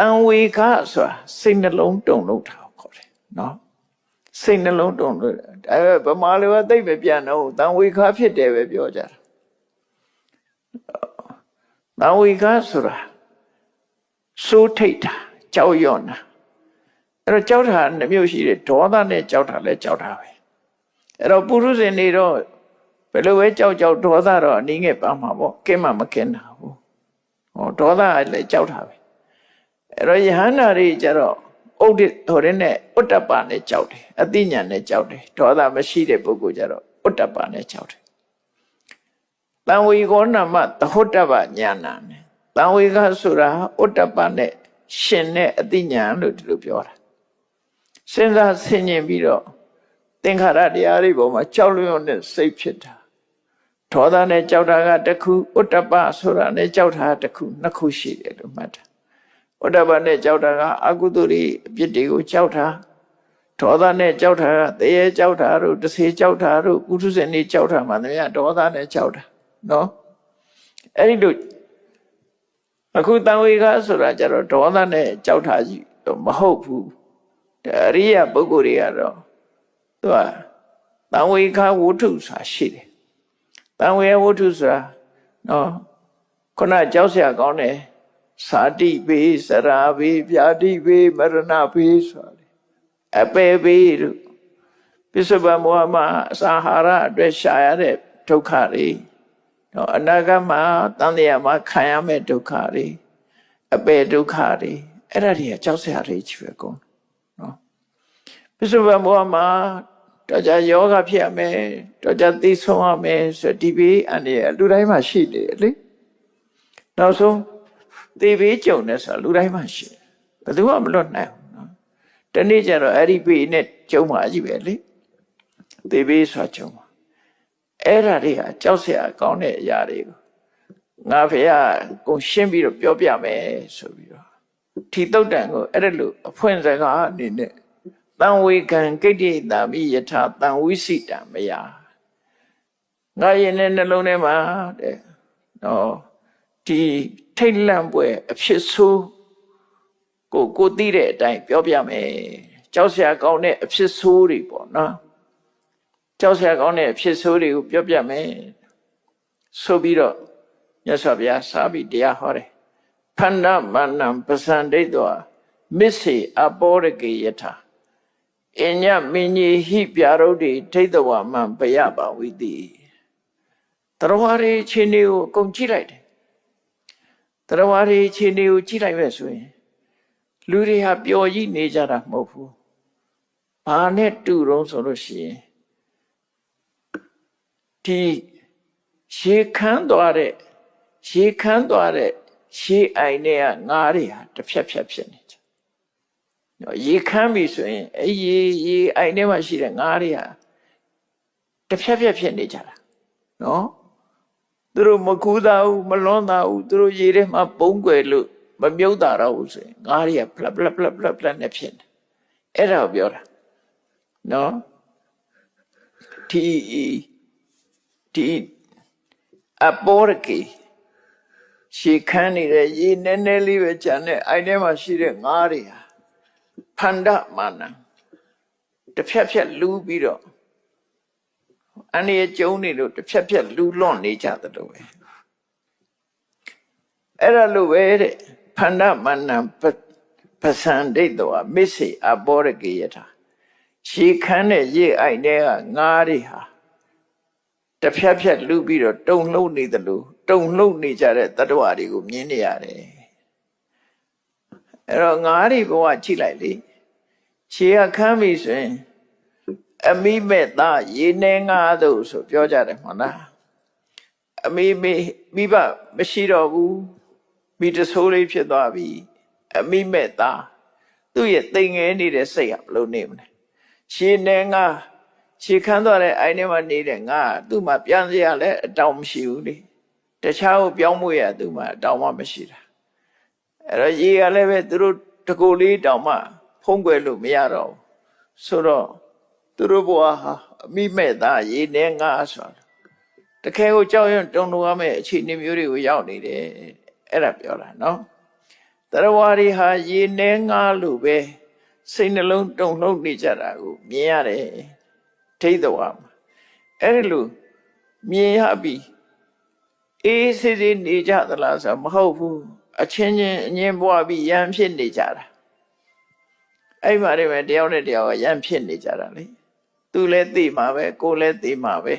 တန်ဝေခဆိုတာစိတ်နှလုံးတုန်လို့တာကိုခေါ်တယ်နော်စိတ်နှလုံးတုန်လို့ဒါပေမဲ့ဗမာလိုကသိပ်ပဲပြန်တော့တန်ဝေခဖြစ်တယ်ပဲပြောကြတာတန်ဝေခဆိုတာစိုးထိတ်တာကြောက်ရွံ့တာအဲ့တော့ကြောက်တာနှစ်မျိုးရှိတယ်ဒေါသနဲ့ကြောက်တာလည်းကြောက်တာပဲအဲ့တော့ပုရုဇဉ်တွေတော့ဘယ်လိုပဲကြောက်ကြောက်ဒေါသတော့အနည်းငယ်ပါမှာပေါ့ကင်းမှမကင်းတာဘူးဟောဒေါသလည်းကြောက်တာပဲ အဲ့တော့ယဟန္တာတွေကြတော့ဥဒိဟိုရင်းနဲ့ဥတ္တပနဲ့ကြောက်တယ်အသိဉာဏ်နဲ့ကြောက်တယ်ဒေါသမရှိတဲ့ပုဂ္ဂိုလ်ကြတော့ဥတ္တပနဲ့ကြောက်တယ်တံဝေကောနာမသဟုတ်တပညာနာနဲ့တံဝေကဆိုတာဥတ္တပနဲ့ရှင်တဲ့အသိဉာဏ်လို့ဒီလိုပြောတာစဉ်းစားဆင်ခြင်ပြီးတော့သင်္ခါရတရားတွေပေါ်မှာကြောက်ရွံ့တဲ့စိတ်ဖြစ်တာဒေါသနဲ့ကြောက်တာကတစ်ခုဥတ္တပဆိုတာနဲ့ကြောက်တာကတစ်ခုနှစ်ခုရှိတယ်လို့မှတ်တာ ဥဒ္ဒပနဲ့ကြောက်တာကအကုသိုလ်တွေအပြစ်တွေကိုကြောက်တာဒေါသနဲ့ကြောက်တာကတရေကြောက်တာတို့တဆေကြောက်တာတို့ပုထုဇဉ်တွေကြောက်တာမှတည်းကဒေါသနဲ့ကြောက်တာနော်အဲ့ဒီလိုအခုတန်ဝေကဆိုတာကြတော့ဒေါသနဲ့ကြောက်တာကြီးတော့မဟုတ်ဘူးအရိယပုဂ္ဂိုလ်တွေကတော့သူကတန်ဝေကဝုထုဆိုတာရှိတယ်တန်ဝေဝုထုဆိုတာနော်ခုနကြောက်เสียကောင်းတယ် သာတိဘေးစရာဘေးဗျာတိဘေးမရဏဘေးဆိုတာလေအပေဘေးတို့ပစ္စုပန်ဘဝမှာအစာဟာရအတွက်ရှာရတဲ့ဒုက္ခတွေတော့အနာဂတ်မှာတန်တရားမှာခံရမယ့်ဒုက္ခတွေအပေဒုက္ခတွေအဲ့ဒါတွေကကြောက်စရာတွေကြီးပဲကုန်နော်ပစ္စုပန်ဘဝမှာတော့ကြယောဂဖြစ်ရမယ်တော့ကြသိဆုံးရမယ်ဆိုဒီဘေးအန္တရာယ်လူတိုင်းမှာရှိနေတယ်လေနောက်ဆုံး သေဘေးကြုံတယ်ဆိုတာလူတိုင်းမှာရှိတယ်ဘယ်သူမှမလွတ်နိုင်ဘူးနော်တနေ့ကျတော့အဲ့ဒီဘေးနဲ့ကြုံမှာကြီးပဲလေသေဘေးဆိုတာကြုံမှာအဲ့ဓာတွေကကြောက်စရာကောင်းတဲ့အရာတွေကိုငါဖေကကိုရှင်းပြီးတော့ပြောပြမယ်ဆိုပြီးတော့ထီတုတ်တန်ကိုအဲ့ဒါလိုအဖွင့်စကားအနေနဲ့တံဝေကံကိတ္တိတာမိယထာတံဝိစိတံမယငါရင်တဲ့နှလုံးထဲမှာတဲ့နော် ဒီထိတ်လန့်ပွဲအဖြစ်ဆိုးကိုကိုသိတဲ့အတိုင်းပြောပြမယ်ကြောက်စရာကောင်းတဲ့အဖြစ်ဆိုးတွေပေါ့နော်ကြောက်စရာကောင်းတဲ့အဖြစ်ဆိုးတွေကိုပြောပြမယ်ဆိုပြီးတော့မြတ်စွာဘုရားစာပြီးတရားဟောတယ်ခန္ဓာမနံပစံဒိဋ္ဌောမစ္စေအပောရကေယထာအညမင်းကြီးဟိပြရုဒ္ဓိဒိဋ္ဌဝမံပယပါဝိတိတော်ရည်ချင်းတွေကိုအကုန်ကြည့်လိုက်တယ် တရားဝါတွေခြေနေကိုကြည့်လိုက်ပဲဆိုရင်လူတွေဟာပျော်ကြီးနေကြတာမဟုတ်ဘူး။ဘာနဲ့တူတော့ဆိုလို့ရှိရင်ဒီရေခမ်းသွားတဲ့ရေခမ်းသွားတဲ့ရေအိုင်တွေကငါးတွေဟာတစ်ဖြက်ဖြက်ဖြစ်နေကြ။နော်ရေခမ်းပြီဆိုရင်အဲရေရေအိုင်ထဲမှာရှိတဲ့ငါးတွေဟာတစ်ဖြက်ဖြက်ဖြစ်နေကြတာ။နော်။ သူတို့မကူးသားဘူးမလွန်သားဘူးသူတို့ရေထဲမှာပုံွယ်လို့မမြုပ်တာတော့ဘူးဆိုရင်ငါးတွေကဖလက်ဖလက်ဖလက်ဖလက်ဖလက်နဲ့ဖြစ်တယ်အဲ့ဒါကိုပြောတာနော်ဒီဒီအပေါ်ကေရှေခန်းနေတဲ့ရေနည်းနည်းလေးပဲကြံတဲ့အိုင်ထဲမှာရှိတဲ့ငါးတွေဟာဖန္ဒမာနတစ်ဖြက်ဖြက်လူးပြီးတော့ အန္တရာယ်ကျုံနေလို့တစ်ဖြက်ဖြက်လူလွန်နေကြသလိုပဲအဲ့ဒါလိုပဲတဲ့ဖန္ဒမန္နပစံဒိတ်တော်မစ္စေအဘောရကေယထာရှေခန်းတဲ့ရေအိုက်တဲ့ကငါးတွေဟာတစ်ဖြက်ဖြက်လူပြီးတော့တုံလှုပ်နေသလိုတုံလှုပ်နေကြတဲ့တတ္တဝါတွေကိုမြင်နေရတယ်အဲ့တော့ငါးတွေဘဝကြည့်လိုက်လေရှေကခမ်းပြီဆိုရင် အမိမဲ့သားရေနေငါတို့ဆိုပြောကြတယ်မဟုတ်လားအမိမိမိဘမရှိတော့ဘူးမိတဆိုးလေးဖြစ်သွားပြီအမိမဲ့သားသူ့ရဲ့တိမ်ငယ်နေတဲ့စိတ်ကဘလို့နေမလဲရှင်နေငါရှေခမ်းသွားတဲ့အိုင်ထဲမှာနေတဲ့ငါသူ့မှာပြန်စရာလည်းအတောင်မရှိဘူးလေတခြားကိုပြောင်းမှုရသူ့မှာအတောင်မှမရှိတာအဲ့တော့ရေကလည်းပဲသူတို့တကိုယ်လေးတောင်မှဖုံးကွယ်လို့မရတော့ဘူးဆိုတော့ သူတို့ဘဝဟာအမိမဲ့သားရေနေငါဆိုတာတကယ်ကိုကြောက်ရွံ့တုန်လှုပ်ရမယ့်အခြေအနေမျိုးတွေကိုရောက်နေတယ်အဲ့ဒါပြောတာနော်တရားဝါတွေဟာရေနှဲငါလို့ပဲစိတ်နှလုံးတုန်လှုပ်နေကြတာကိုမြင်ရတယ်ထိတ်တော်မှာအဲ့ဒီလိုမြင်ရပြီးအေးစစ်စစ်နေကြသလားဆိုတော့မဟုတ်ဘူးအချင်းချင်းအငင်းပွားပြီးရန်ဖြစ်နေကြတာအဲ့မှာတည်းပဲတယောက်နဲ့တယောက်ကရန်ဖြစ်နေကြတာလေ သူလည်းသိမှာပဲကိုယ်လည်းသိမှာပဲ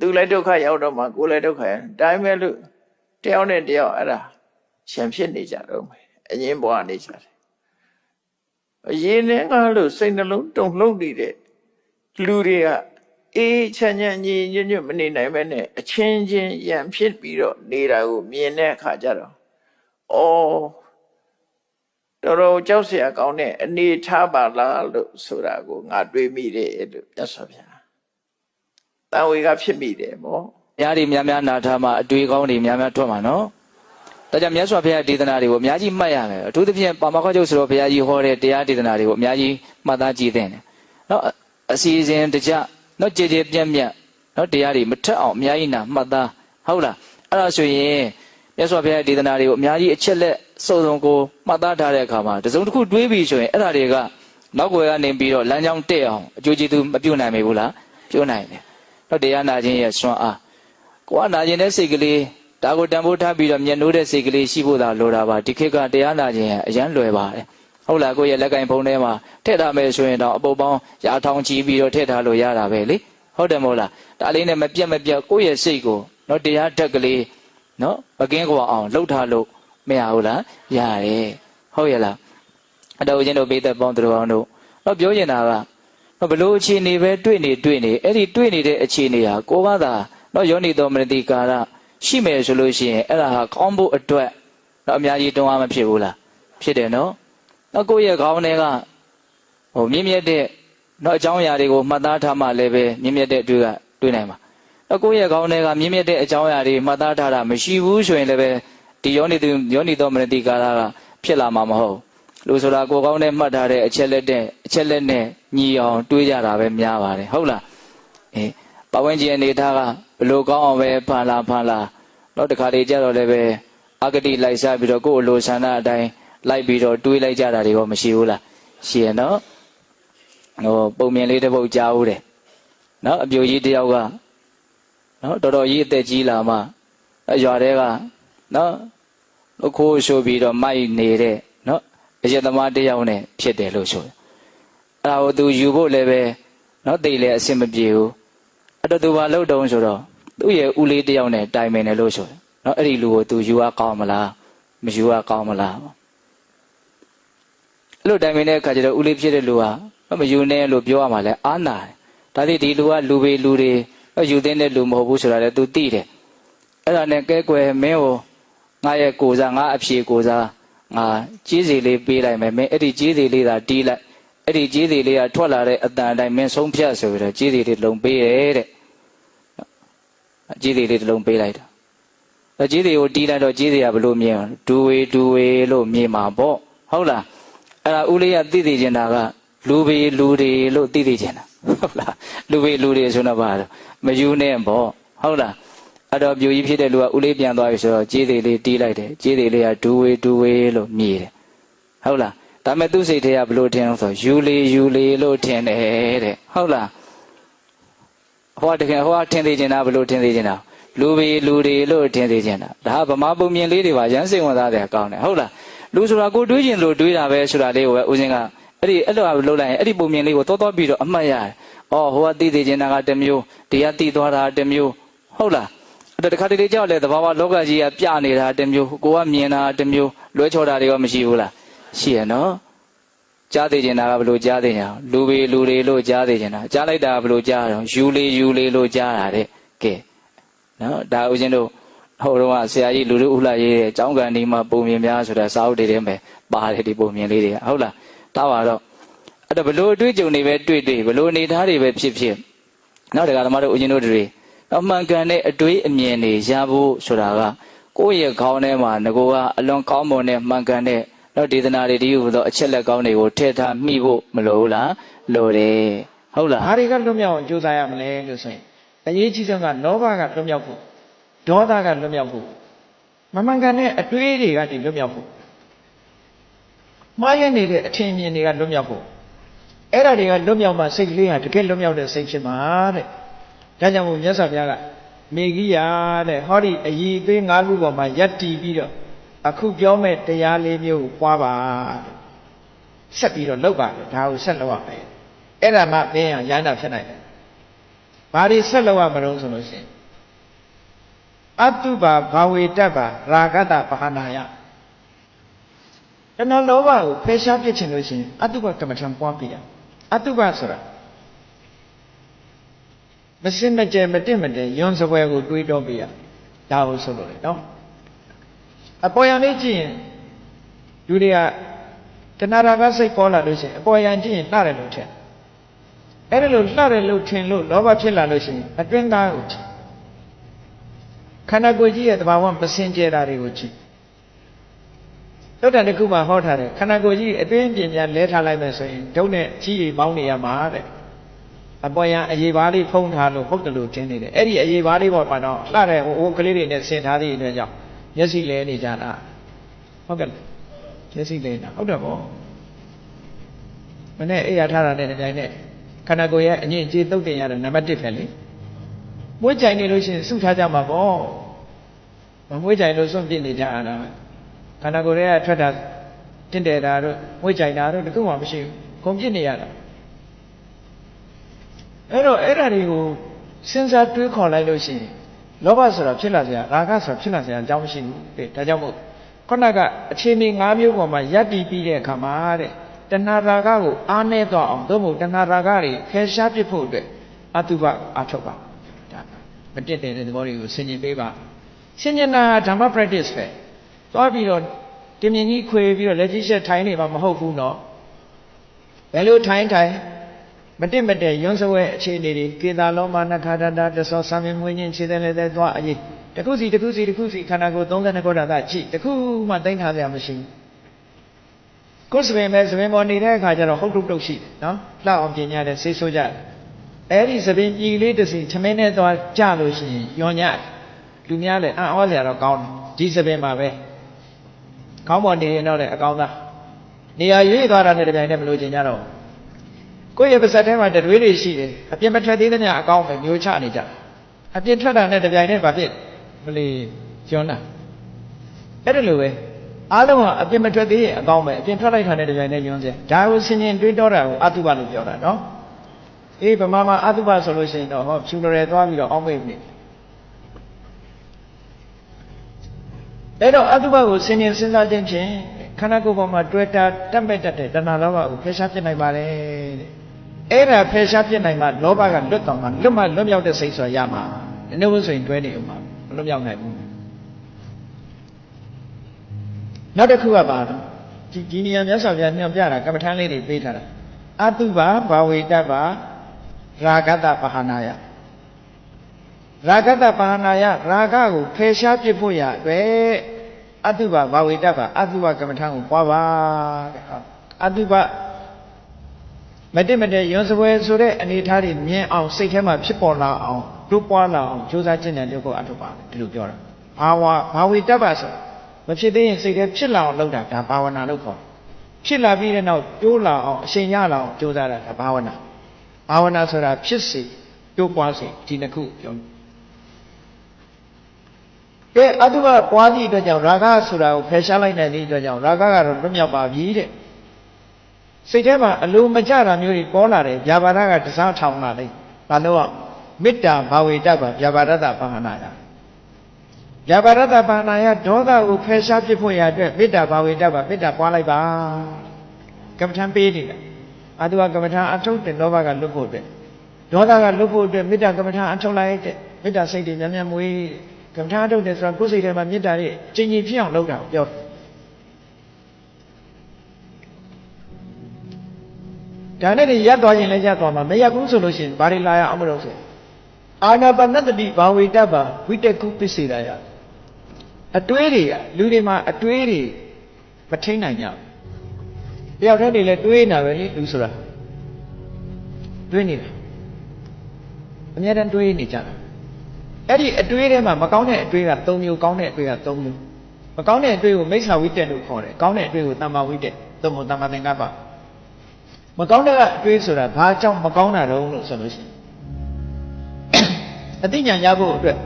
သူလည်းဒုက္ခရောက်တော့မှကိုယ်လည်းဒုက္ခရောက်ဒါပေမဲ့လို့တယောက်နဲ့တယောက်အဲ့ဒါရှံဖြစ်နေကြတော့မယ်အငင်းပွားနေကြတယ်အရင်နဲ့ငါလို့စိတ်နှလုံးတုန်လှုပ်နေတဲ့လူတွေကအေးချမ်းချမ်းညီညွတ်ညွတ်မနေနိုင်ပဲနဲ့အချင်းချင်းရံဖြစ်ပြီးတော့နေတာကိုမြင်တဲ့အခါကျတော့ဩ တော်တော်ကြောက်စရာကောင်းတဲ့အနေထားပါလားလို့ဆိုတာကိုငါတွေးမိတယ်လို့မြတ်စွာဘုရားတန်ဝေကဖြစ်မိတယ်ဗောများတွေများများနာထားမှအတွေးကောင်းတွေများများထွက်မှာနော်ဒါကြောင့်မြတ်စွာဘုရားဒေသနာတွေကိုအများကြီးမှတ်ရမယ်အထူးသဖြင့်ပါမခောက်ကျုပ်ဆိုတော့ဘုရားကြီးဟောတဲ့တရားဒေသနာတွေကိုအများကြီးမှတ်သားကြည့်သင့်တယ်နော်အစီအစဉ်တကြနော်ကြည်ကြည်ပြန့်ပြန့်နော်တရားတွေမထက်အောင်အများကြီးနာမှတ်သားဟုတ်လားအဲ့ဒါဆိုရင်မြတ်စွာဘုရားဒေသနာတွေကိုအများကြီးအချက်လက် စုံစုံကိုမှတ်သားထားတဲ့အခါမှာတစ်စုံတစ်ခုတွေးပြီးဆိုရင်အဲ့ဒါတွေကနောက်ွယ်ကနေပြီးတော့လမ်းကြောင်းတက်အောင်အကျိုးကျေးဇူးမပြုတ်နိုင်မေဘူးလားပြုတ်နိုင်တယ်နော်တရားနာခြင်းရဲ့စွမ်းအားကိုကနာကျင်တဲ့စိတ်ကလေးဒါကိုတန်ဖိုးထားပြီးတော့မျက်နှိုးတဲ့စိတ်ကလေးရှိဖို့သာလိုတာပါဒီခေတ်ကတရားနာခြင်းအရန်လွယ်ပါတယ်ဟုတ်လားကိုယ့်ရဲ့လက်ကင်ဖုံးထဲမှာထည့်ထားမယ်ဆိုရင်တော့အပုပ်ပေါင်းရာထောင်ချီပြီးတော့ထည့်ထားလို့ရတာပဲလေဟုတ်တယ်မဟုတ်လားဒါလေးနဲ့မပြတ်မပြတ်ကိုယ့်ရဲ့စိတ်ကိုနော်တရားဓာတ်ကလေးနော်မကင်းကွာအောင်လှုပ်ထားလို့ မရဘူးလားရတယ်ဟုတ်ရဲ့လားအတော်ချင်းတို့ပိသက်ပေါင်းသူတော်အောင်တို့တော့ပြောရင်တာကနော်ဘလို့အခြေအနေပဲတွေ့နေတွေ့နေအဲ့ဒီတွေ့နေတဲ့အခြေအနေဟာကိုယ်ကသာနော်ယောနိတော်မနတိကာရရှိမယ်ဆိုလို့ရှိရင်အဲ့ဒါဟာကောင်းဖို့အတွက်တော့အများကြီးတွန်းအားမဖြစ်ဘူးလားဖြစ်တယ်နော်နော်ကိုယ့်ရဲ့ခေါင်းထဲကဟိုမြင့်မြတ်တဲ့နော်အကြောင်းအရာတွေကိုမှတ်သားထားမှလည်းပဲမြင့်မြတ်တဲ့တွေ့ကတွေ့နိုင်မှာနော်ကိုယ့်ရဲ့ခေါင်းထဲကမြင့်မြတ်တဲ့အကြောင်းအရာတွေမှတ်သားထားတာမရှိဘူးဆိုရင်လည်းပဲ ဒီယောနိသူယောနိတော်မနတိကာရကဖြစ်လာမှာမဟုတ်ဘူးလို့ဆိုတာကိုယ်ကောင်းနဲ့မှတ်ထားတဲ့အချက်လက်တဲ့အချက်လက်နဲ့ညီအောင်တွေးကြတာပဲများပါတယ်ဟုတ်လားအေးပဝန်းကျင်အနေထားကဘလို့ကောင်းအောင်ပဲဖန်လာဖန်လာတော့တခါလေကြတော့လည်းပဲအဂတိလိုက်စားပြီးတော့ကိုယ့်အလိုဆန္ဒအတိုင်းလိုက်ပြီးတော့တွေးလိုက်ကြတာတွေရောမရှိဘူးလားရှိရနော်ဟိုပုံမြင်လေးတစ်ပုတ်ကြားဦးတယ်နော်အပြိုကြီးတယောက်ကနော်တော်တော်ကြီးအသက်ကြီးလာမှအရွာတဲကနော်အ ခိုးရှိုးပြီးတော့မိုက်နေတဲ့နော်အရက်သမားတယောက်နဲ့ဖြစ်တယ်လို့ဆိုတယ်အဲ့ဒါကိုသူယူဖို့လည်းပဲနော်တိတ်လည်းအဆင်မပြေဘူးအဲ့တော့သူဘာလုပ်တုံးဆိုတော့သူ့ရဲ့ဦးလေးတယောက်နဲ့တိုင်ပင်တယ်လို့ဆိုတယ်နော်အဲ့ဒီလူကိုသူယူရကောင်းမလားမယူရကောင်းမလားအဲ့လိုတိုင်ပင်တဲ့အခါကျတော့ဦးလေးဖြစ်တဲ့လူဟာမယူနဲ့လို့ပြောရမှာလဲအာနာတယ်ဒါသိဒီလူကလူပေလူတွေယူတဲ့လူမဟုတ်ဘူးဆိုတာလည်းသူသိတယ်အဲ့ဒါနဲ့ကဲကွယ်မင်းကို ငါရဲ့ကိုစားငါအဖြေကိုစားငါကြီးစီလေးပေးလိုက်မယ်မင်းအဲ့ဒီကြီးစီလေးသာတီးလိုက်အဲ့ဒီကြီးစီလေးကထွက်လာတဲ့အတန်အတိုင်းမင်းဆုံးဖြတ်ဆိုပြီးတော့ကြီးစီလေးလုံပေးတယ်တဲ့ကြီးစီလေးတစ်လုံးပေးလိုက်တာအဲ့ကြီးစီကိုတီးလိုက်တော့ကြီးစီကဘလို့မြင်ဒူဝေဒူဝေလို့မြင်မှာပေါ့ဟုတ်လားအဲ့ဒါဦးလေးကသိသိကျင်တာကလူပေလူတွေလို့သိသိကျင်တာဟုတ်လားလူပေလူတွေဆိုတော့ပါတော့မယူနဲ့ပေါ့ဟုတ်လား အဲ့တော့ပြူကြီးဖြစ်တဲ့လူကဦးလေးပြန်သွားပြီဆိုတော့ကြေးသေးလေးတီးလိုက်တယ်ကြေးသေးလေးကဒူဝေဒူဝေလို့မြည်တယ်ဟုတ်လားဒါမဲ့သူ့စိတ်ထဲကဘလို့ထင်လို့ဆိုယူလေယူလေလို့ထင်တယ်တဲ့ဟုတ်လားဟောတကယ်ဟောထင်သေးချင်တာဘလို့ထင်သေးချင်တာလူပေလူတွေလို့ထင်သေးချင်တာဒါကဗမာပုံမြင်လေးတွေပါရမ်းစိတ်ဝင်စားတယ်ကောင်းတယ်ဟုတ်လားလူဆိုတာကိုတွေးကျင်လို့တွေးတာပဲဆိုတာလေးကိုပဲဦးစင်းကအဲ့ဒီအဲ့လိုလုပ်လိုက်ရင်အဲ့ဒီပုံမြင်လေးကိုတောတောပြီးတော့အမှတ်ရတယ်။အော်ဟိုကသိသေးချင်တာကတစ်မျိုးဒီကသိသွားတာတစ်မျိုးဟုတ်လား အဲ့တော့တခါတလေကြောက်လေသဘာဝလောကကြီးကပြနေတာတစ်မျိုးကိုကမြင်တာတစ်မျိုးလွဲချော်တာတွေရောမရှိဘူးလားရှိရနော်ကြားသေးချင်တာကဘလို့ကြားသေးညာလူပေလူတွေလို့ကြားသေးချင်တာကြားလိုက်တာကဘလို့ကြားတော့ယူလေယူလေလို့ကြားတာတဲ့ကဲနော်ဒါဦးချင်းတို့ဟိုတော့ဆရာကြီးလူလူဥလာရေးတဲ့ကျောင်းကန်ဒီမှာပုံမြင်များဆိုတာစာအုပ်တွေထဲမှာပါတယ်ဒီပုံမြင်လေးတွေကဟုတ်လားတားပါတော့အဲ့တော့ဘလို့အတွေ့အကြုံတွေပဲတွေ့တွေ့ဘလို့အနေထားတွေပဲဖြစ်ဖြစ်နောက်တကဓမ္မတို့ဦးချင်းတို့တွေ အမှန်ကန်တဲ့အတွေ့အမြင်တွေရဖို့ဆိုတာကကိုယ့်ရဲ့ခေါင်းထဲမှာငကိုကအလွန်ကောင်းမွန်တဲ့မှန်ကန်တဲ့တော့ဒေသနာတွေဒီဟူသောအချက်လက်ကောင်းတွေကိုထည့်ထားမိဖို့မလိုဘူးလားလိုတယ်ဟုတ်လားဘာတွေကလွတ်မြောက်အောင်ကြိုးစားရမလဲလို့ဆိုရင်အရေးကြီးဆုံးကလောဘကလွတ်မြောက်ဖို့ဒေါသကလွတ်မြောက်ဖို့မမှန်ကန်တဲ့အတွေးတွေကဒီလွတ်မြောက်ဖို့မှားရနေတဲ့အထင်အမြင်တွေကလွတ်မြောက်ဖို့အဲ့ဒါတွေကလွတ်မြောက်မှစိတ်ကလေးဟာတကယ်လွတ်မြောက်တဲ့စိတ်ဖြစ်မှာတဲ့ ဒါကြောင့်မို့မြတ်စွာဘုရားကမေဂိယာတဲ့ဟောဒီအည်အသေး၅ခုပေါ်မှာယက်တီပြီးတော့အခုပြောမဲ့တရားလေးမျိုးကိုပွားပါတဲ့ဆက်ပြီးတော့လုပ်ပါလေဒါကိုဆက်လုပ်ရမယ်အဲ့ဒါမှဘင်းရရဟန္တာဖြစ်နိုင်တယ်ဘာတွေဆက်လုပ်ရမလို့ဆိုလို့ရှိရင်အတုပါဘာဝေတ္တပါရာဂတပါဟနာယတဏှာလောဘကိုဖယ်ရှားပြစ်ချင်လို့ရှိရင်အတုပကမ္မထံပွားပြရအတုပဆိုတာ မစင်မကြဲမတက်မတဲယွန်းစပွဲကိုတွေးတော့ပြရဒါကိုဆိုလို့လေနော်အပေါ်ယံလေးကြည့်ရင်လူတွေကတဏှာရာဂစိတ်ပေါ်လာလို့ရှိရင်အပေါ်ယံကြည့်ရင်လှတယ်လို့ထင်အဲ့ဒါလို့လှတယ်လို့ထင်လို့လောဘဖြစ်လာလို့ရှိရင်အတွင်းသားကိုကြည့်ခန္ဓာကိုယ်ကြီးရဲ့သဘာဝမစင်ကြဲတာတွေကိုကြည့်သုတ္တန်တစ်ခုမှဟောထားတယ်ခန္ဓာကိုယ်ကြီးအတွင်းပြင်ပြန်လဲထားလိုက်မယ်ဆိုရင်ဒုံနဲ့ကြီးကြီးမောင်းနေရမှာတဲ့ အပေါ်ယံအရေးပါးလေးဖုံးထားလို့ဟုတ်တယ်လို့ထင်နေတယ်အဲ့ဒီအရေးပါးလေးပေါ်မှာတော့လှတဲ့ဟိုဟိုကလေးတွေနဲ့ဆင်ထားသည့်အတွက်ကြောင့်မျက်စိလဲနေကြတာဟုတ်ကဲ့မျက်စိလဲနေတာဟုတ်တယ်ပေါ့မနေ့အိယာထားတာနဲ့တပြိုင်နက်ခန္ဓာကိုယ်ရဲ့အငြိအကျေးသုတ်တင်ရတဲ့နံပါတ်1ပဲလေမွေးကြိုင်နေလို့ရှိရင်စုထားကြမှာပေါ့မမွေးကြိုင်လို့စွန့်ပြစ်နေကြရတာပဲခန္ဓာကိုယ်ရဲ့ထွက်တာတင့်တယ်တာတို့မွေးကြိုင်တာတို့တခုမှမရှိဘူးကုန်ပြစ်နေရတာ အဲ့တော့အဲ့ဓာတွေကိုစဉ်းစားတွေးခေါ်လိုက်လို့ရှိရင်လောဘဆိုတာဖြစ်လာစရာရာဂဆိုတာဖြစ်လာစရာအကြောင်းမရှိဘူးတဲ့ဒါကြောင့်မို့ခုနကအခြေအနေ၅မျိုးပေါ်မှာယက်တည်ပြီးတဲ့အခါမှာတဲ့တဏှာရာဂကိုအားနည်းသွားအောင်သို့မဟုတ်တဏှာရာဂတွေဖယ်ရှားပစ်ဖို့အတွက်အတုပအားထုတ်ပါဒါမတက်တဲ့သဘောတွေကိုဆင်ခြင်ပေးပါဆင်ခြင်တာဓမ္မ practice ပဲသွားပြီးတော့တင်မြင်ကြီးခွေပြီးတော့လက်ကြီးချက်ထိုင်နေမှာမဟုတ်ဘူးเนาะဘယ်လိုထိုင်ထိုင် မတက်မတက်ရွံ့စဝဲအခြေအနေတွေကေတာလောမနခါတတာတသောသံမြင်မွေးခြင်းခြေတယ်လည်းသွားအရေးတစ်ခုစီတစ်ခုစီတစ်ခုစီခန္ဓာကိုယ်32ခုဓာတ်ကြည့်တစ်ခုမှသိမ့်ထားကြမရှိဘူးကိုယ်စပင်ပဲစပင်ပေါ်နေတဲ့အခါကျတော့ဟုတ်တုတ်တုတ်ရှိတယ်နော်လှအောင်ပြင်ကြတယ်ဆေးဆိုးကြတယ်အဲ့ဒီစပင်ပြည်လေးတစ်စီချမင်းနဲ့သွားကြလို့ရှိရင်ယွန်ညတယ်လူများလည်းအံ့ဩစရာတော့ကောင်းတယ်ဒီစပင်မှာပဲခေါင်းပေါ်နေရင်တော့လည်းအကောင်းသားနေရာရွေ့သွားတာနဲ့တပြိုင်တည်းမလို့ချင်ကြတော့ ကိုယ့်ရဲ့ပါဇက်ထဲမှာတတွေးတွေရှိတယ်အပြင်မထွက်သေးတဲ့ညအကောင်းပဲမျိုးချနေကြအပြင်ထွက်တာနဲ့တပြိုင်တည်းဘာဖြစ်မလီကျွန်းတာအဲ့ဒါလိုပဲအားလုံးကအပြင်မထွက်သေးရင်အကောင်းပဲအပြင်ထွက်လိုက်တာနဲ့တပြိုင်တည်းညွှန်းစေဒါကိုဆင်ញင်တွေးတောတာကိုအတုပလို့ပြောတာနော်အေးဗမာမှာအတုပဆိုလို့ရှိရင်တော့ဟောဖြူလွယ်သွားပြီးတော့အောင်းမိတ်နေအဲ့တော့အတုပကိုဆင်ញင်စဉ်းစားခြင်းဖြင့်ခန္ဓာကိုယ်ပေါ်မှာတွေ့တာတက်မဲ့တတ်တဲ့တဏှာလောဘကိုဖယ်ရှားပြစ်နိုင်ပါတယ်တဲ့ အဲ့ဒါဖယ်ရှားပြစ်နိုင်မှလောဘကလွတ်တော်မှာလွတ်မှလွတ်မြောက်တဲ့စိတ်ဆိုရမှာဒီလိုဆိုရင်တွဲနေဦးမှာမလွတ်မြောက်နိုင်ဘူးနောက်တစ်ခုကပါတော့ဒီဒီနေရာမြတ်စွာဘုရားညွှန်ပြတာကမ္မထမ်းလေးတွေပေးထားတာအတုပါဘာဝေတ္တပါရာဂတပဟာနာယရာဂတပဟာနာယရာဂကိုဖယ်ရှားပြစ်ဖို့ရအတွက်အတုပါဘာဝေတ္တပါအတုပါကမ္မထမ်းကိုပွားပါတဲ့ဟောအတုပါ မတက်မတက်ရွံစပွဲဆိုတဲ့အနေထားတွေမြင်အောင်စိတ်ထဲမှာဖြစ်ပေါ်လာအောင်တို့ပွားလာအောင်ကြိုးစားကျင့်ကြံကြုတ်ကိုအထုပါဒီလိုပြောတာဘာဝဘာဝေတ္တပါဆိုမဖြစ်သေးရင်စိတ်ထဲဖြစ်လာအောင်လုပ်တာဒါဘာဝနာလို့ခေါ်တယ်ဖြစ်လာပြီးတဲ့နောက်ကျိုးလာအောင်အရှင်ရလာအောင်ကြိုးစားတာဒါဘာဝနာဘာဝနာဆိုတာဖြစ်စီကျိုးပွားစီဒီနှစ်ခုပြောကဲအတုပပွားသည့်အတွက်ကြောင့်ရာဂဆိုတာကိုဖယ်ရှားလိုက်နိုင်သည့်အတွက်ကြောင့်ရာဂကတော့လွတ်မြောက်ပါပြီတဲ့ စိတ်ထဲမှာအလိုမကျတာမျိုးတွေပေါ်လာတယ်ဗျာပါဒကတစားထောင်လာတယ်ဘာလို့อ่ะမေတ္တာဘာဝေတ္တပါဗျာပါဒတဘာဝနာယဗျာပါဒတဘာဝနာယဒေါသကိုဖယ်ရှားပြစ်ဖို့ရအတွက်မေတ္တာဘာဝေတ္တပါမေတ္တာပွားလိုက်ပါကမ္မထံပေးနေတာအတုဝကမ္မထံအထုတ်တဲ့လောဘကလွတ်ဖို့အတွက်ဒေါသကလွတ်ဖို့အတွက်မေတ္တာကမ္မထံအထုတ်လိုက်တဲ့မေတ္တာစိတ်တွေများများမွေးကမ္မထံအထုတ်တယ်ဆိုတော့ကိုယ်စိတ်ထဲမှာမေတ္တာတွေကျင်ကျင်ဖြစ်အောင်လုပ်တာကိုပြောတယ် ဒါနဲ့နေရပ်သွားရင်လည်းရပ်သွားမှာမရပ်ဘူးဆိုလို့ရှိရင်ဘာတွေလာရအောင်မလို့ဆိုအာနာပါနတတိဘာဝေတ္တပါဝိတကုပစ္စေတာယအတွေးတွေကလူတွေမှာအတွေးတွေမထိန်နိုင်ကြဘူးတယောက်တည်းနေလဲတွေးနေတာပဲလေလူဆိုတာတွေးနေတာအများတန်းတွေးနေကြတာအဲ့ဒီအတွေးထဲမှာမကောင်းတဲ့အတွေးက၃မျိုးကောင်းတဲ့အတွေးက၃မျိုးမကောင်းတဲ့အတွေးကိုမိစ္ဆာဝိတ္တလို့ခေါ်တယ်ကောင်းတဲ့အတွေးကိုတမ္မာဝိတ္တသို့မဟုတ်တမ္မာသင်္ကပ္ပ မကောင်းတဲ့အတွေးဆိုတာဘာကြောင့်မကောင်းတာတုံးလို့ဆိုလို့ရှိရင်အသိဉာဏ်ရဖို့အတွက်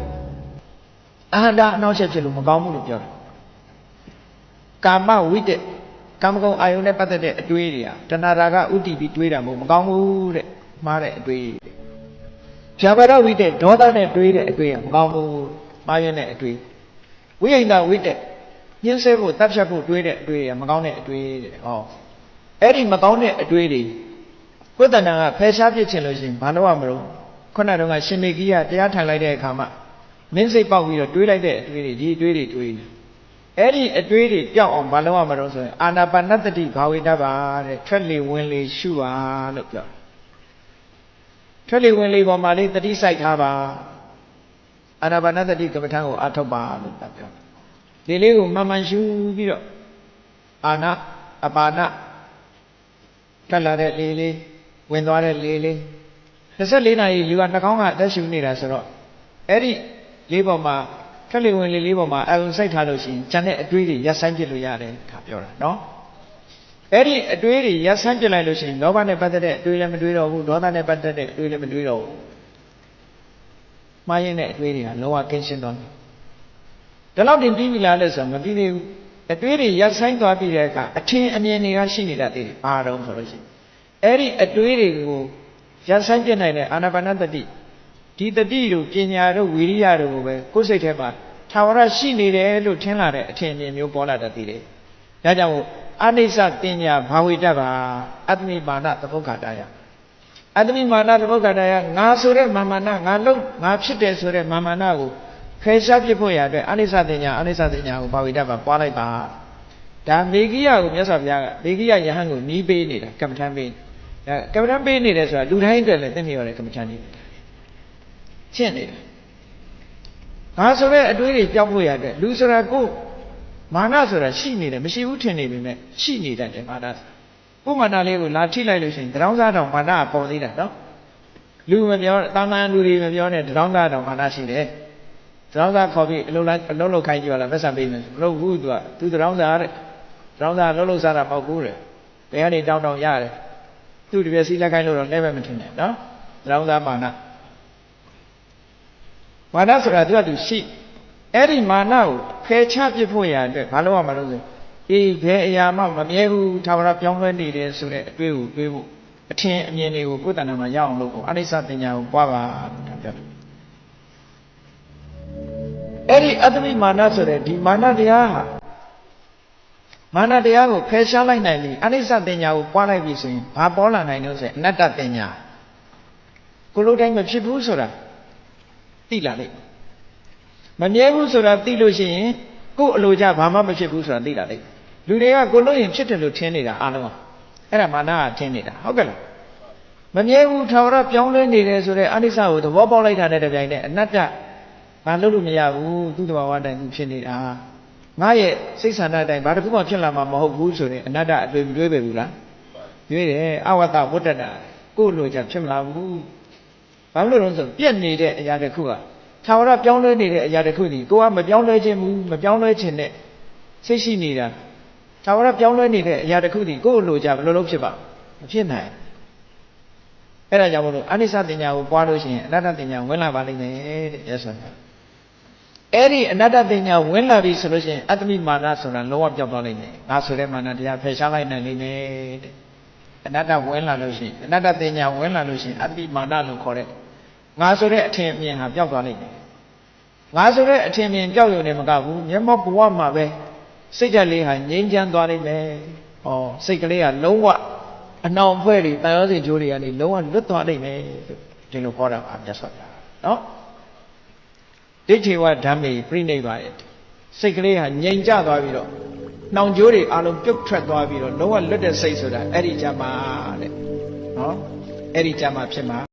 အဟန္တာအနောက်ချက်ဖြစ်လို့မကောင်းဘူးလို့ပြောတယ်ကာမဝိတ္တကာမဂုဏ်အာယုန်နဲ့ပတ်သက်တဲ့အတွေးတွေဟာတဏှာရာဂဥတည်ပြီးတွေးတာမဟုတ်မကောင်းဘူးတဲ့မှားတဲ့အတွေးတွေဖြာပါဒဝိတ္တဒေါသနဲ့တွေးတဲ့အတွေးကမကောင်းဘူးမှားရတဲ့အတွေးဝိဟိတဝိတ္တညှင်းဆဲဖို့တပ်ဖြတ်ဖို့တွေးတဲ့အတွေးကမကောင်းတဲ့အတွေးတဲ့ဟော အဲ့ဒီမကောင်းတဲ့အတွေးတွေကိုယ်တဏ္ဍာကဖယ်ရှားပြစ်ချင်လို့ရှိရင်ဘာလို့ရမလို့ခုနတုန်းကရှင်မေကြီးကတရားထိုင်လိုက်တဲ့အခါမှာမင်းစိတ်ပေါက်ပြီးတော့တွေးလိုက်တဲ့အတွေးတွေဒီအတွေးတွေတွေးနေအဲ့ဒီအတွေးတွေပြောက်အောင်ဘာလို့ရမလို့ဆိုရင်အာနာပါနတတိဘာဝေတ္တပါတဲ့ထွက်လေဝင်လေရှုပါလို့ပြောတယ်ထွက်လေဝင်လေပေါ်မှာလေးတတိစိုက်ထားပါအာနာပါနတတိကမ္မထံကိုအထောက်ပါလို့ပြောတယ်ဒီလေးကိုမှန်မှန်ရှုပြီးတော့အာနာအပါနာ ထွက်လာတဲ့လေလေးဝင်သွားတဲ့လေလေး24နာရီလူကနှာခေါင်းကအသက်ရှူနေတာဆိုတော့အဲ့ဒီလေးပေါ်မှာထွက်လေဝင်လေလေးပေါ်မှာအုံစိတ်ထားလို့ရှိရင်ကျန်တဲ့အတွေးတွေရပ်ဆိုင်ပြစ်လို့ရတယ်ဒါပြောတာနော်အဲ့ဒီအတွေးတွေရပ်ဆိုင်ပြစ်လိုက်လို့ရှိရင်လောဘနဲ့ပတ်သက်တဲ့အတွေးလည်းမတွေးတော့ဘူးဒေါသနဲ့ပတ်သက်တဲ့အတွေးလည်းမတွေးတော့ဘူးမှားရင်တဲ့အတွေးတွေကလောဘကင်းရှင်းသွားတယ်ဒီလောက်တင်ပြီးပြီလားလို့ဆိုတော့မပြီးသေးဘူး အတွေးတွေရပ်ဆိုင်သွားပြီးတဲ့အခါအထင်အမြင်တွေကရှိနေတာသိတယ်ဘာတော့ဆိုလို့ရှိရင်အဲ့ဒီအတွေးတွေကိုရပ်ဆိုင်ပြစ်နိုင်တဲ့အာနာပါနတတိဒီတတိတို့ပညာတို့ဝိရိယတို့ကိုပဲကိုယ်စိတ်ထဲမှာထာဝရရှိနေတယ်လို့ထင်လာတဲ့အထင်အမြင်မျိုးပေါ်လာတတ်သေးတယ်။ဒါကြောင့်အနိစ္စတင်ညာဘာဝိတ္တပါအတ္တမိမာနသဘုက္ခတာယအတ္တမိမာနသဘုက္ခတာယငါဆိုတဲ့မာမာနငါလုံးငါဖြစ်တယ်ဆိုတဲ့မာမာနကို ဖယ်ရှားပြစ်ဖို့ရအတွက်အနိစ္စတင်ညာအနိစ္စတင်ညာကိုဘာဝိတ္တပါပွားလိုက်ပါဒါမေဂိယကိုမြတ်စွာဘုရားကမေဂိယယဟန်ကိုနီးပေးနေတာကမ္မထမ်းပေးဒါကမ္မထမ်းပေးနေတယ်ဆိုတာလူတိုင်းအတွက်လည်းသိမြင်ရတယ်ကမ္မထမ်းကြီးရှင်းနေတယ်ငါဆိုတဲ့အတွေးတွေကြောက်ဖို့ရအတွက်လူဆိုတာကိုယ်မာနဆိုတာရှိနေတယ်မရှိဘူးထင်နေပေမဲ့ရှိနေတတ်တယ်မာနကိုယ်မာနလေးကိုလာထိလိုက်လို့ရှိရင်တရောင်းစားတော်မာနကပေါ်သေးတာနော်လူမပြောတာမန်လူတွေမပြောနဲ့တရောင်းစားတော်မာနရှိတယ် တရောင်းစားခေါ်ပြီးအလုံးလိုက်အလုံးလုံးခိုင်းကြည့်ရလားမဆက်ပေးမယ်မလုပ်ဘူးသူကသူတရောင်းစားတဲ့တရောင်းစားလုံးလုံးစားတာမဟုတ်ဘူးတဲ့ဘယ်ကနေတောင်းတောင်းရတယ်သူတပြည့်စီးလက်ခိုင်းလို့တော့လည်းပဲမထင်နဲ့နော်တရောင်းစားမာနမာနဆိုတာသူကသူရှိအဲ့ဒီမာနကိုဖယ်ချပစ်ဖို့ရအတွက်ဘာလို့ရမှာလို့ဆိုအေးဘယ်အရာမှမမြဲဘူးထာဝရပြောင်းလဲနေတယ်ဆိုတဲ့အတွေ့ကိုတွေးဖို့အထင်အမြင်တွေကိုကိုယ်တဏ္ဍာမှာရအောင်လုပ်ဖို့အနိစ္စပညာကိုပွားပါလို့ပြောတယ် အဲ့ဒီအတ္တမိမာနဆိုတဲ့ဒီမာနတရားဟာမာနတရားကိုဖယ်ရှားလိုက်နိုင်ပြီအနိစ္စပညာကိုပွားလိုက်ပြီဆိုရင်ဘာပေါ်လာနိုင်လို့ဆိုရင်အနတ္တပညာကိုလိုတိုင်းမဖြစ်ဘူးဆိုတာသိလာလိမ့်မမြဲဘူးဆိုတာသိလို့ရှိရင်ကို့အလိုကြဘာမှမဖြစ်ဘူးဆိုတာသိလာလိမ့်လူတွေကကိုလို့ရင်ဖြစ်တယ်လို့ထင်နေတာအားလုံးအဲ့ဒါမာနကထင်နေတာဟုတ်ကဲ့လားမမြဲဘူးထာဝရပြောင်းလဲနေတယ်ဆိုတဲ့အနိစ္စကိုသဘောပေါက်လိုက်တာနဲ့တပြိုင်နက်အနတ္တ ဘာလို့လို့မရဘူးသူ့တဘာဝတိုင်းသူဖြစ်နေတာငါရဲ့စိတ်ဆန္ဒတိုင်းဘာတစ်ခုမှဖြစ်လာမှာမဟုတ်ဘူးဆိုရင်အနတ္တအတွေ့မတွေ့ပဲဘူးလားတွေ့တယ်အဝတ္တဝတ္တနာကို့လိုချင်ဖြစ်မလာဘူးဘာလို့လဲဆိုပြက်နေတဲ့အရာတစ်ခုကထာဝရပြောင်းလဲနေတဲ့အရာတစ်ခုဒီကိုကမပြောင်းလဲခြင်းဘူးမပြောင်းလဲခြင်းနဲ့စိတ်ရှိနေတာထာဝရပြောင်းလဲနေတဲ့အရာတစ်ခုဒီကိုယ့်လိုကြဘယ်လိုလုပ်ဖြစ်ပါမဖြစ်နိုင်အဲ့ဒါကြောင့်မလို့အနိစ္စတင်ညာကိုပွားလို့ရှိရင်အနတ္တတင်ညာဝင်လာပါလိမ့်မယ်တဲ့ရသော် အဲ့ဒီအနတ္တတင်ညာဝင်လာပြီဆိုလို့ရှိရင်အတ္တမိမာနဆိုတာလုံးဝပြောက်သွားလိမ့်မယ်ငါဆိုတဲ့မာနတရားဖယ်ရှားလိုက်နိုင်လိမ့်မယ်တဲ့အနတ္တဝင်လာလို့ရှိရင်အနတ္တတင်ညာဝင်လာလို့ရှိရင်အတ္တိမာနလို့ခေါ်တဲ့ငါဆိုတဲ့အထင်အမြင်ဟာပျောက်သွားလိမ့်မယ်ငါဆိုတဲ့အထင်အမြင်ပျောက်ရုံနဲ့မကဘူးမျက်မှောက်ဘဝမှာပဲစိတ်ဓာတ်လေးဟာငြိမ်းချမ်းသွားလိမ့်မယ်။ဩစိတ်ကလေးကလုံးဝအနှောင်အဖွဲ့တွေတန်ရောစင်ကြိုးတွေကနေလုံးဝလွတ်သွားလိမ့်မယ်ဒီလိုခေါ်တာပါမြတ်စွာဘုရား။နော်။ ဒိဋ္ဌိဝဓမ္မေပြိနိဗ္ဗာန်စိတ်ကလေးဟာငြိမ်ကျသွားပြီးတော့နှောင်ကြိုးတွေအလုံးပြုတ်ထွက်သွားပြီးတော့လုံးဝလွတ်တဲ့စိတ်ဆိုတာအဲ့ဒီကြမှာတဲ့။နော်။အဲ့ဒီကြမှာဖြစ်မှာ